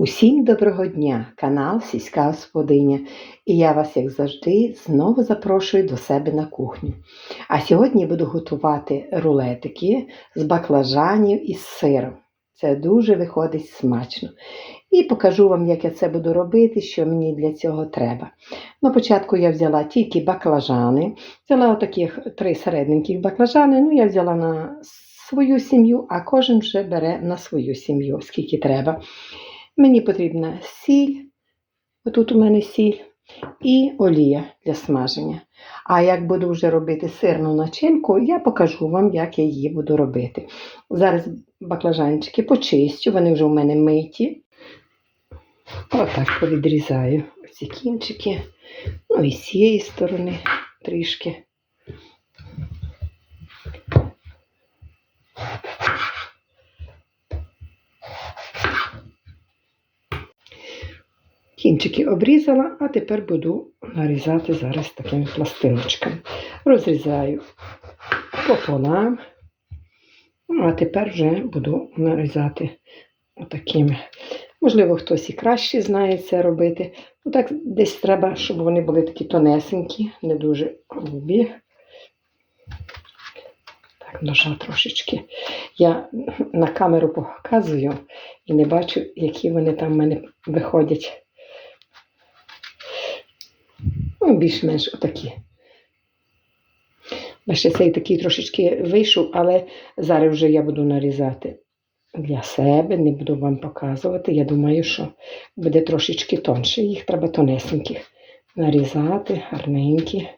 Усім доброго дня, канал Сільська Господиня. І я вас, як завжди, знову запрошую до себе на кухню. А сьогодні буду готувати рулетики з баклажанів із сиром. Це дуже виходить смачно. І покажу вам, як я це буду робити, що мені для цього треба. На початку я взяла тільки баклажани, взяла отаких три середненьких баклажани. Ну, я взяла на свою сім'ю, а кожен вже бере на свою сім'ю, скільки треба. Мені потрібна сіль, отут у мене сіль, і олія для смаження. А як буду вже робити сирну начинку, я покажу вам, як я її буду робити. Зараз баклажанчики почистю, вони вже у мене миті. Отак повідрізаю ці кінчики. Ну і з цієї сторони трішки. Кінчики обрізала, а тепер буду нарізати зараз такими пластиночками. Розрізаю пополам, ну, а тепер вже буду нарізати отакими. Можливо, хтось і краще знає це робити. Ну, так десь треба, щоб вони були такі тонесенькі, не дуже грубі. Так, ножа трошечки. Я на камеру показую і не бачу, які вони там в мене виходять. Ну, більш-менш отакі. Ще цей такий трошечки вийшов, але зараз вже я буду нарізати для себе, не буду вам показувати. Я думаю, що буде трошечки тонше. Їх треба тонесеньких нарізати, гарненькі.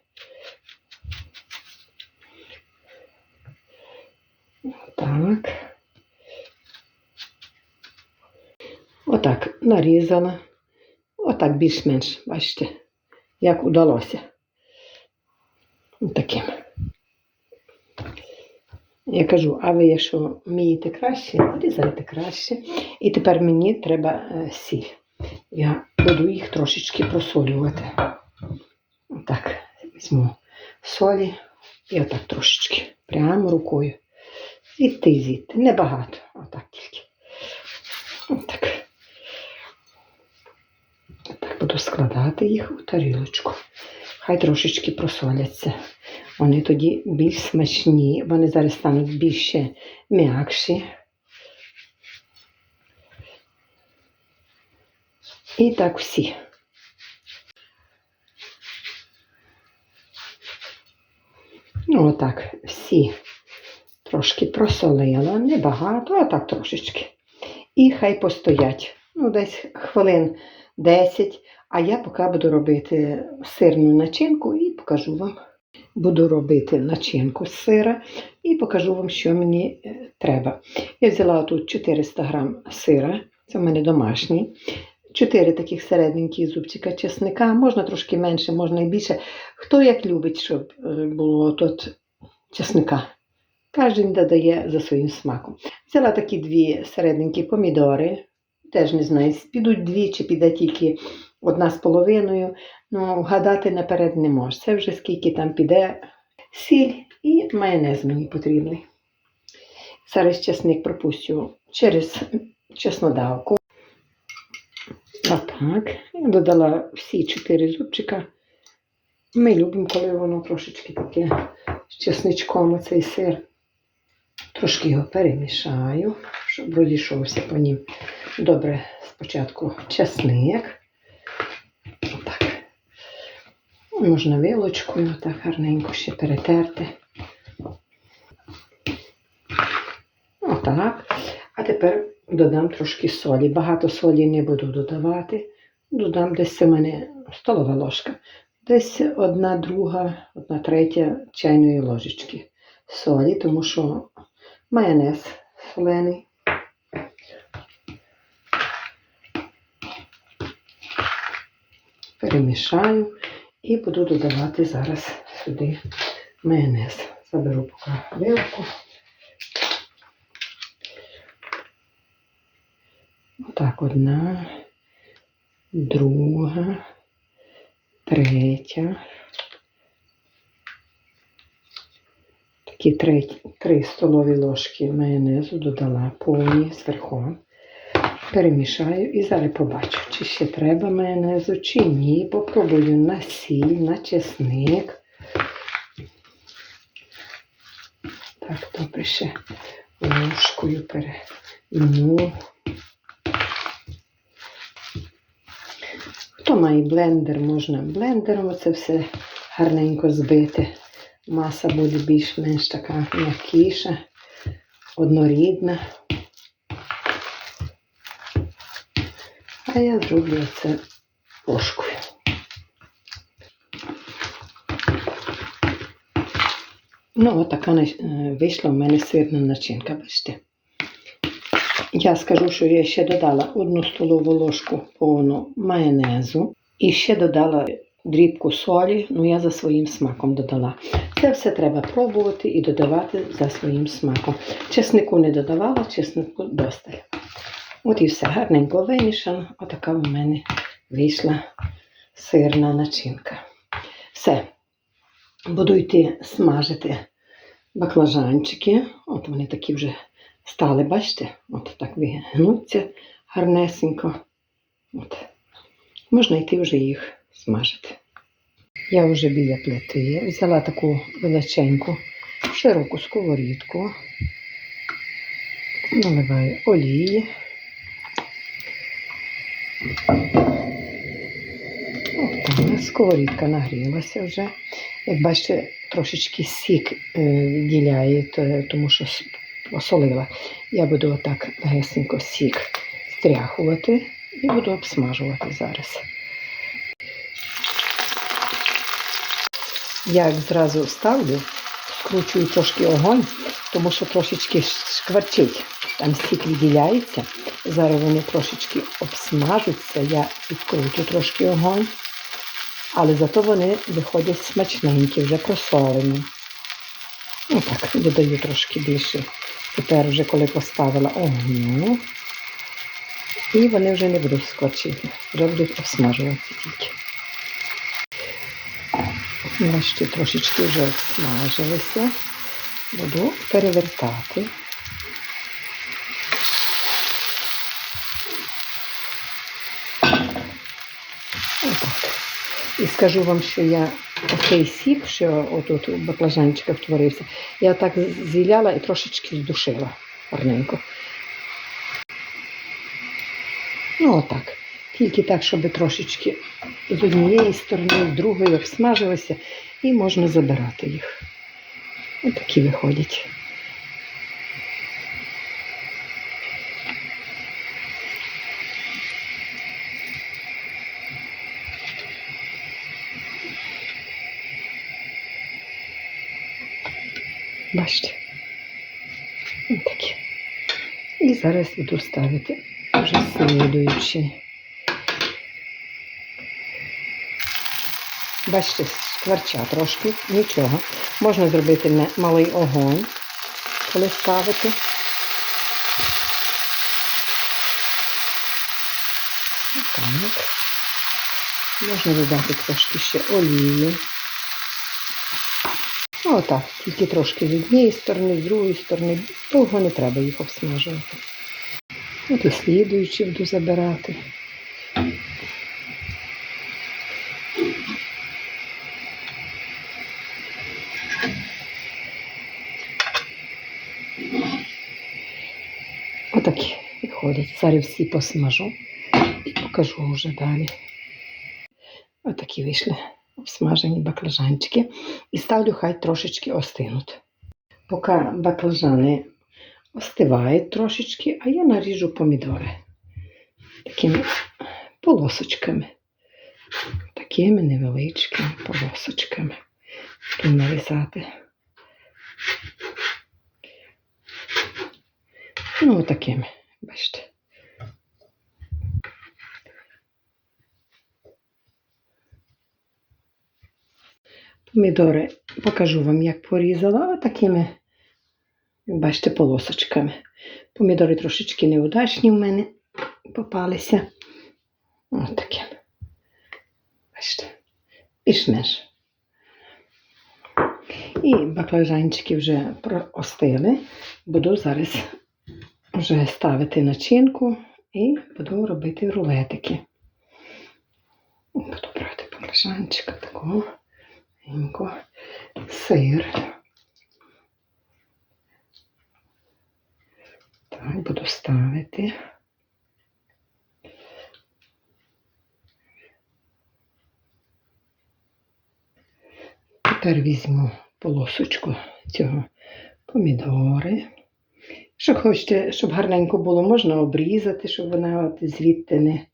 Так. Отак нарізала. Отак більш-менш, бачите, як удалося. Таким. Я кажу, а ви, якщо вмієте краще, нарізайте краще. І тепер мені треба е, сіль. Я буду їх трошечки просолювати. Отак, візьму солі і отак трошечки. Прямо рукою. Звідти і звідти. Небагато. Отак тільки. Отак. Складати їх у тарілочку. Хай трошечки просоляться. Вони тоді більш смачні, вони зараз стануть більше м'якші. І так всі. Ну, отак, всі трошки просолила, небагато, а так трошечки. І хай постоять. Ну, десь хвилин 10, а я поки буду робити сирну начинку і покажу вам. Буду робити начинку з сира і покажу вам, що мені е, треба. Я взяла тут 400 грам сира, це в мене домашній. 4 таких середненьких зубчика чесника, можна трошки менше, можна і більше. Хто як любить, щоб е, було тут чесника. Кожен додає за своїм смаком. Взяла такі дві середненькі помідори. Теж не знаю, підуть дві чи піде тільки одна з половиною. Ну, гадати наперед не можу. Це вже скільки там піде сіль і майонез мені потрібний. Зараз чесник пропустю через чеснодавку. Отак. Я додала всі чотири зубчика. Ми любимо, коли воно трошечки таке з чесничком цей сир. Трошки його перемішаю, щоб розійшовся по нім. Добре, спочатку чесник. Так. Можна вилочкою так гарненько ще перетерти. Отак. А тепер додам трошки солі. Багато солі не буду додавати. Додам десь в мене столова ложка. Десь одна друга, одна третя чайної ложечки солі, тому що майонез солений. Перемішаю і буду додавати зараз сюди майонез. Заберу поки вилку. Отак, одна, друга, третя. Такі три, три столові ложки майонезу додала повні зверху. перемішаю і зараз побачу, чи ще треба майонезу, чи ні. Попробую на сіль, на чесник. Так, добре ще ложкою перейму. Хто має блендер, можна блендером це все гарненько збити. Маса буде більш-менш така м'якіша, однорідна. А я зроблю це ложкою. Ну, отака е, вийшла в мене сирна начинка, бачите. Я скажу, що я ще додала одну столову ложку повну майонезу і ще додала дрібку солі, ну я за своїм смаком додала. Це все треба пробувати і додавати за своїм смаком. Чеснику не додавала, чеснику досталь. От і все гарненько вимішано. Отака у мене вийшла сирна начинка. Все. Буду йти смажити баклажанчики. От вони такі вже стали, бачите? От так вигнуться гарнесенько. От. Можна йти вже їх смажити. Я вже біля плити взяла таку величеньку широку сковорідку, наливаю олії. От сковорідка нагрілася вже. Як бачите, трошечки сік е, відділяє, тому що посолила. Я буду отак легесенько сік стряхувати і буду обсмажувати зараз. Я як зразу ставлю, скручую трошки огонь, тому що трошечки шкварчить. Там сік відділяється. Зараз вони трошечки обсмажуться, я відкручу трошки огонь. Але зато вони виходять смачненькі, вже просолені. Ну так, додаю трошки більше. Тепер вже коли поставила огню. І вони вже не будуть скочити, вже будуть обсмажуватися тільки. Бачите, трошечки вже обсмажилися. Буду перевертати. Отак. І скажу вам, що я оцей сік, що отут у баклажанчиках творився, я так зіляла і трошечки здушила гарненько. Ну, отак. Тільки так, щоб трошечки з однієї сторони, з другої обсмажилося, і можна забирати їх. Ось такі виходять. Бачите? Ось такі. І зараз буду ставити вже слідуючі. Бачите, скворча трошки, нічого. Можна зробити малий огонь, коли ставити. Так. Можна додати трошки ще олії. Ну, Отак, тільки трошки з однієї сторони, з другої сторони. Довго не треба їх обсмажувати. От і слідуючі буду забирати. Отакі виходять. Зараз всі посмажу і покажу вже далі. Отакі вийшли обсмажені баклажанчики. І ставлю, хай трошечки остинуть. Поки баклажани остивають трошечки, а я наріжу помідори такими полосочками. Такими невеличкими полосочками. Буду нарізати. Ну, отакими, бачите. Помідори покажу вам, як порізала, такими, бачите, полосочками. Помідори трошечки неудачні в мене попалися. Ось такі. Бачите, більш-менш. І баклажанчики вже остили. Буду зараз вже ставити начинку І буду робити рулетики. Буду брати баклажанчика такого, маленького, сир. Так, буду ставити. Тепер візьму полосочку цього помідори. Що хочете, щоб гарненько було, можна обрізати, щоб вона от звідти не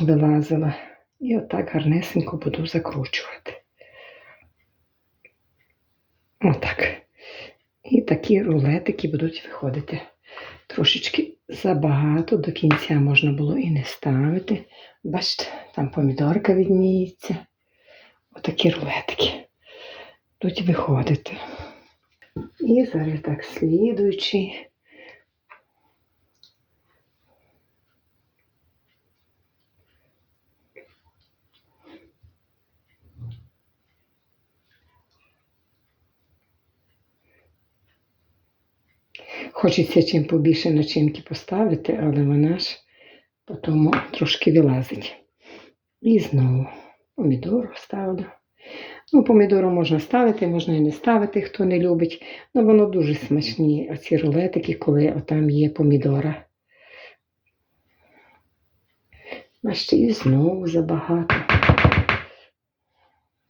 вилазила. І отак гарнесенько буду закручувати. Отак. І такі рулетики будуть виходити. Трошечки забагато, до кінця можна було і не ставити. Бачите, там помідорка відніється. Отакі рулетики будуть виходити. І зараз так слідуючий. Хочеться чим побільше начинки поставити, але вона ж потім трошки вилазить. І знову помідору ставлю. Ну, помідору можна ставити, можна і не ставити, хто не любить. Ну, воно дуже смачні, оці рулетики, коли отам є помідора. Бачите, і знову забагато.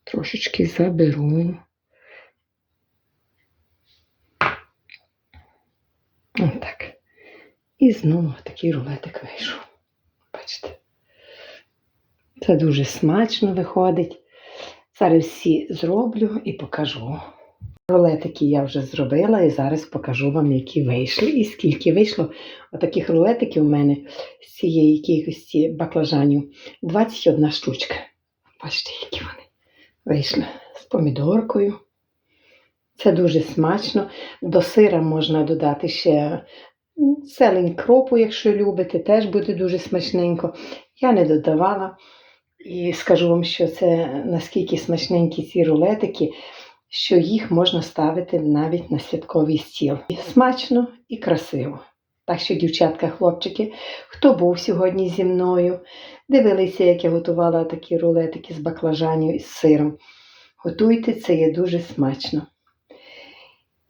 Трошечки заберу. Отак. І знову такий рулетик вийшов. Бачите? Це дуже смачно виходить. Зараз всі зроблю і покажу. Рулетики я вже зробила і зараз покажу вам, які вийшли і скільки вийшло. Отаких рулетиків у мене з цієї кількості баклажанів 21 штучка. Бачите, які вони вийшли з помідоркою. Це дуже смачно. До сира можна додати ще зелень кропу, якщо любите, теж буде дуже смачненько. Я не додавала. І скажу вам, що це наскільки смачненькі ці рулетики, що їх можна ставити навіть на святковий стіл. І смачно і красиво. Так що, дівчатка, хлопчики, хто був сьогодні зі мною, дивилися, як я готувала такі рулетики з баклажанів із сиром. Готуйте, це є дуже смачно.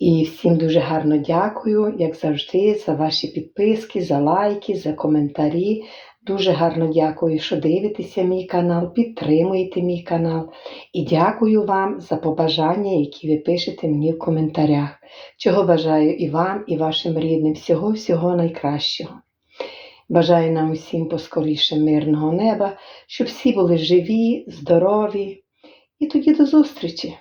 І всім дуже гарно дякую, як завжди, за ваші підписки, за лайки, за коментарі. Дуже гарно дякую, що дивитеся мій канал, підтримуєте мій канал. І дякую вам за побажання, які ви пишете мені в коментарях. Чого бажаю і вам, і вашим рідним. Всього-всього найкращого. Бажаю нам усім поскоріше мирного неба, щоб всі були живі, здорові. І тоді до зустрічі!